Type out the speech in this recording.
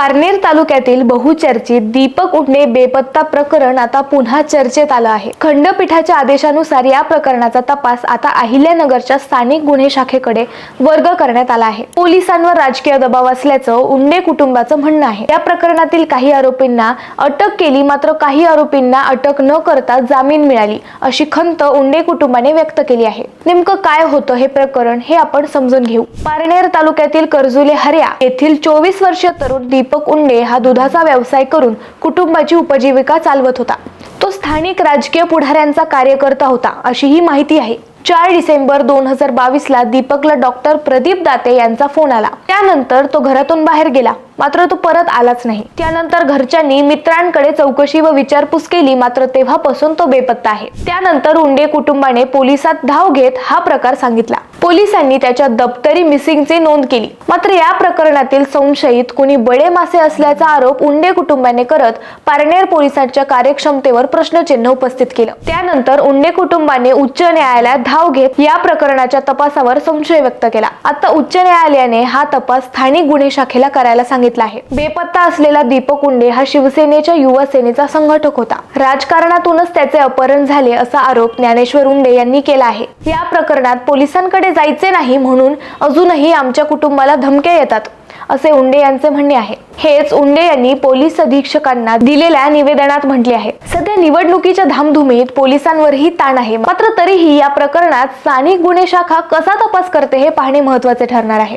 पारनेर तालुक्यातील बहुचर्चित दीपक उठणे बेपत्ता प्रकरण आता पुन्हा चर्चेत आलं आहे. खंडपीठाच्या आदेशानुसार या प्रकरणाचा तपास आता अहिल्यानगरच्या स्थानिक गुन्हे शाखेकडे वर्ग करण्यात आला आहे. पोलिसांवर राजकीय दबाव असल्याचं उंडे कुटुंबाचं म्हणणं आहे. या प्रकरणातील काही आरोपींना अटक केली मात्र काही आरोपींना अटक न करता जामीन मिळाली अशी खंत उंडे कुटुंबाने व्यक्त केली आहे. नेमकं काय होतं हे प्रकरण हे आपण समजून घेऊ. पारनेर तालुक्यातील कर्जुले हर्या येथील चोवीस वर्षीय तरुण दीपक उंडे हा दुधाचा व्यवसाय करून कुटुंबाची उपजीविका चालवत होता. तो स्थानिक राजकीय पुढाऱ्यांचा कार्यकर्ता होता अशी ही माहिती आहे. चार डिसेंबर दोन हजार बावीस ला दीपकला डॉक्टर प्रदीप दाते यांचा फोन आला. त्यानंतर तो घरातून बाहेर गेला. मात्र तो परत आलाच नाही. त्यानंतर घरच्यांनी मित्रांकडे चौकशी व विचारपूस केली. मात्र तेव्हापासून तो बेपत्ता आहे. त्यानंतर उंडे कुटुंबाने पोलिसात धाव घेत हा प्रकार सांगितला. पोलिसांनी त्याच्या दप्तरी मिसिंगची नोंद केली. मात्र या प्रकरणातील संशयित कुणी बडे मासे असल्याचा आरोप उंडे कुटुंबाने करत पारनेर पोलिसांच्या कार्यक्षमतेवर प्रश्नचिन्ह उपस्थित केलं. त्यानंतर उंडे कुटुंबाने उच्च न्यायालयात धाव घेत या प्रकरणाच्या तपासावर संशय व्यक्त केला. आता उच्च न्यायालयाने हा तपास स्थानिक गुन्हे शाखेला करायला सांगितला आहे. बेपत्ता असलेला दीपक उंडे हा शिवसेनेच्या युवा सेनेचा संघटक होता. राजकारणातूनच त्याचे अपहरण झाले असा आरोप ज्ञानेश्वर उंडे यांनी केला आहे. या प्रकरणात पोलिसांकडे जायचे नाही म्हणून अजूनही आमच्या कुटुंबाला धमक्या येतात असे उंडे यांचे म्हणणे आहे. हेच उंडे यांनी पोलीस अधीक्षकांना दिलेल्या निवेदनात म्हटले आहे. सध्या निवडणुकीच्या धामधुमीत पोलिसांवरही ताण आहे. मात्र तरीही या प्रकरणात स्थानिक गुन्हे शाखा कसा तपास करते हे पाहणे महत्त्वाचे ठरणार आहे.